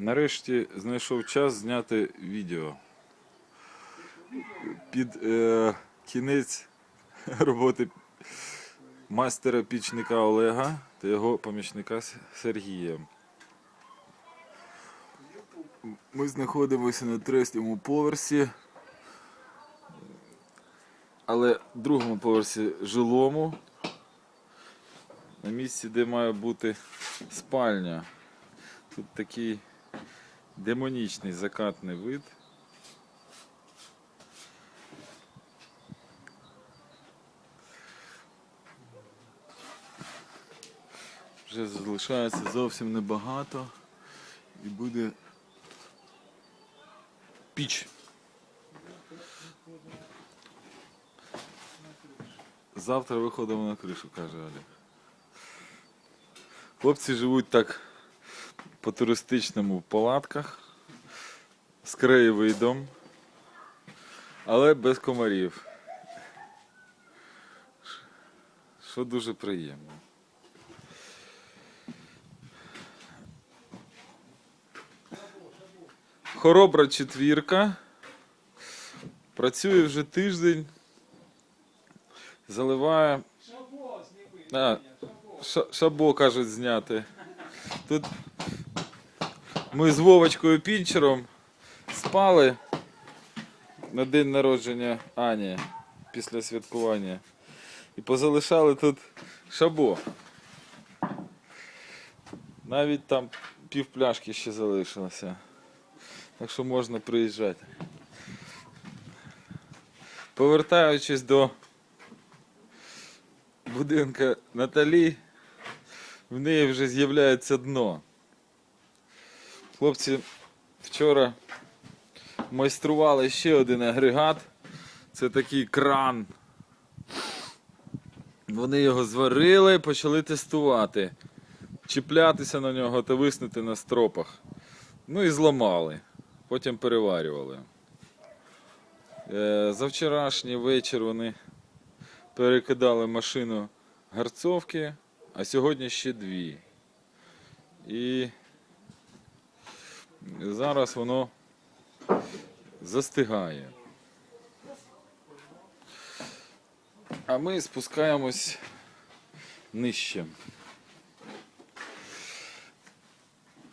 Нарешті знайшов час зняти відео. Під е, кінець роботи майстера пічника Олега та його помічника Сергія. Ми знаходимося на третьому поверсі, але другому поверсі жилому, на місці, де має бути спальня. Тут такий демонічний закатний вид. Вже залишається зовсім небагато і буде піч. Завтра виходимо на кришу, каже Олег. Хлопці живуть так по туристичному в палатках з краєвидом, але без комарів. Що дуже приємно. Хоробра четвірка. Працює вже тиждень. Заливає. А, ша- шабо кажуть зняти. Тут ми з Вовочкою Пінчером спали на день народження Ані після святкування. І позалишали тут шабо. Навіть там пів пляшки ще залишилося. Так що можна приїжджати. Повертаючись до будинка Наталі, в неї вже з'являється дно. Хлопці вчора майстрували ще один агрегат. Це такий кран. Вони його зварили, почали тестувати, чіплятися на нього та виснути на стропах. Ну і зламали. Потім переварювали. Е, За вчорашній вечір вони перекидали машину гарцовки, а сьогодні ще дві. І зараз воно застигає. А ми спускаємось нижче.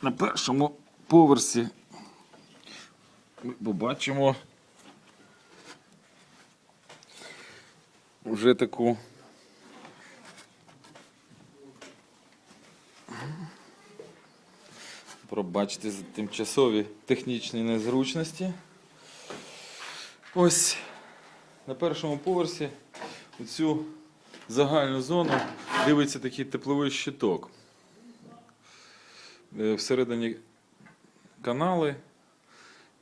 На першому поверсі ми побачимо вже таку пробачте за тимчасові технічні незручності. Ось на першому поверсі у цю загальну зону дивиться такий тепловий щиток. Е, Всередині канали,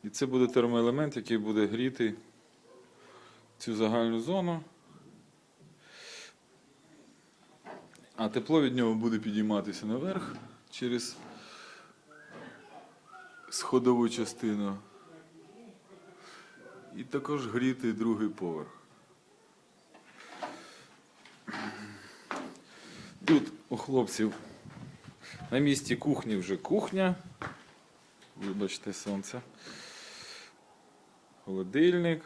і це буде термоелемент, який буде гріти цю загальну зону. А тепло від нього буде підійматися наверх через сходову частину. І також гріти другий поверх. Тут у хлопців на місці кухні вже кухня. Вибачте, сонце. Холодильник.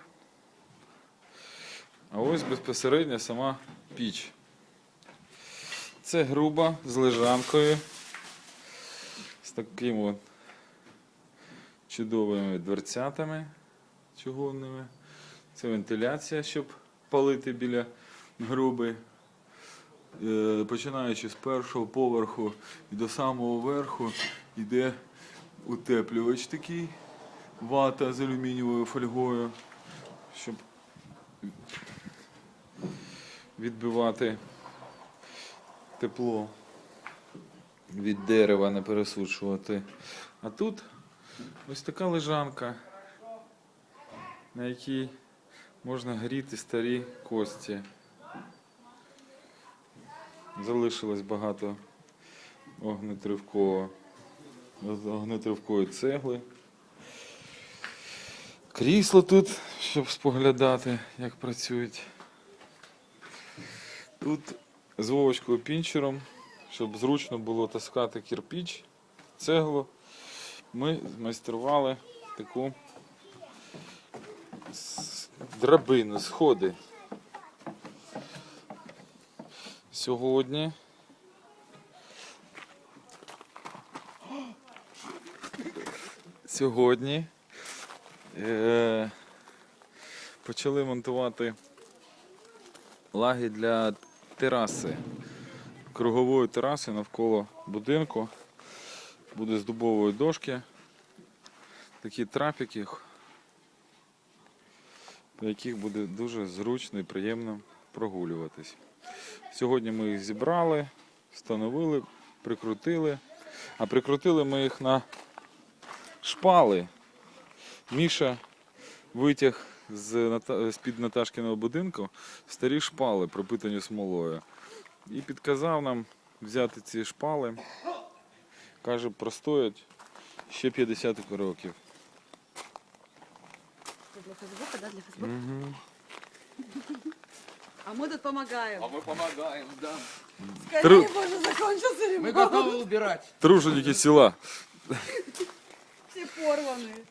А ось безпосередньо сама піч. Це груба з лежанкою. З такими от чудовими дверцятами чугунними. Це вентиляція, щоб палити біля груби. Е, Починаючи з першого поверху і до самого верху йде утеплювач такий, вата з алюмінієвою фольгою, щоб відбивати тепло від дерева, не пересушувати. А тут ось така лежанка, на якій можна гріти старі кості. Залишилось багато огнетривкої цегли. Крісло тут, щоб споглядати, як працюють. Тут з Вовочкою пінчером, щоб зручно було таскати кирпіч, цеглу ми змайстрували таку драбину, сходи. Сьогодні сьогодні е, почали монтувати лаги для тераси. Кругової тераси навколо будинку. Буде з дубової дошки. Такі трапіки, по яких буде дуже зручно і приємно прогулюватись. Сьогодні ми їх зібрали, встановили, прикрутили. А прикрутили ми їх на шпали. Міша витяг з-під Наташкиного будинку старі шпали, пропитані смолою. І підказав нам взяти ці шпали. Каже, простоять ще 50 років. Це для Фейсбука, да, для Фейсбука? Угу. А мы тут помогаем. А мы помогаем, да. Скорее, боже, закончился Мы ремонт. готовы убирать. Труженики села. Все порваны.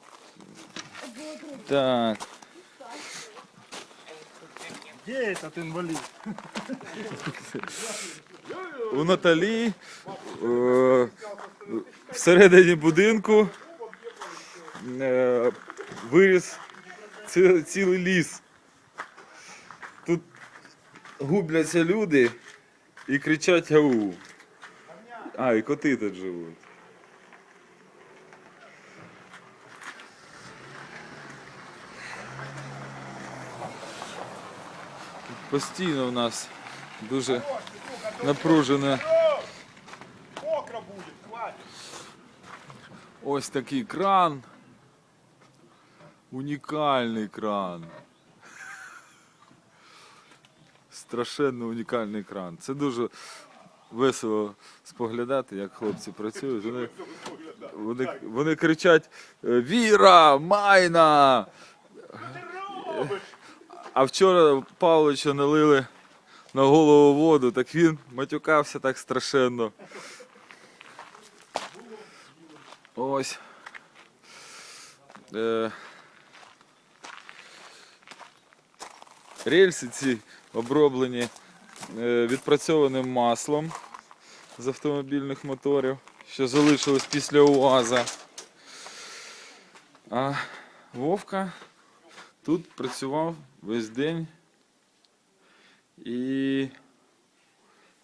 Так. Где этот инвалид? У Наталі е, всередині будинку е, виріс ці- цілий ліс. Тут губляться люди і кричать ау. А, і коти тут живуть. Постійно в нас дуже напружена Ось такий кран. Унікальний кран. Страшенно унікальний кран. Це дуже весело споглядати, як хлопці працюють. Вони, вони, вони кричать Віра! Майна! А вчора Павловича налили на голову воду, так він матюкався так страшенно. Ось. Е, рельси ці оброблені е, відпрацьованим маслом з автомобільних моторів, що залишилось після УАЗа. А Вовка тут працював весь день і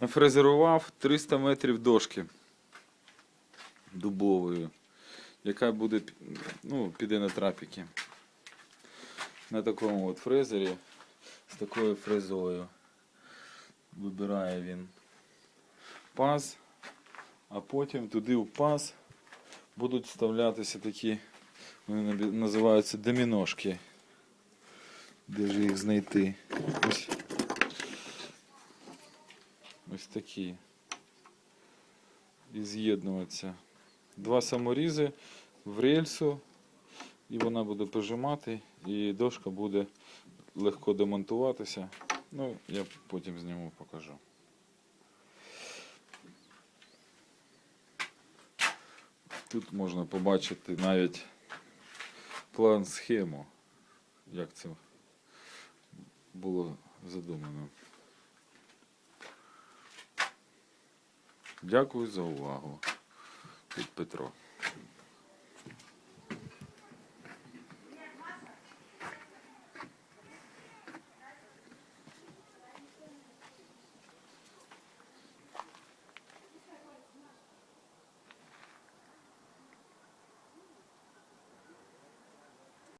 нафрезерував 300 метрів дошки дубовою, яка буде ну, піде на трапіки. На такому от фрезері з такою фрезою. Вибирає він паз, а потім туди в паз будуть вставлятися такі, вони називаються доміношки. Де ж їх знайти? Ось, ось такі. І з'єднуватися два саморізи в рельсу, і вона буде прижимати, і дошка буде легко демонтуватися. Ну, я потім зніму, покажу. Тут можна побачити навіть план схему, як це було задумано. Дякую за увагу. Тут Петро.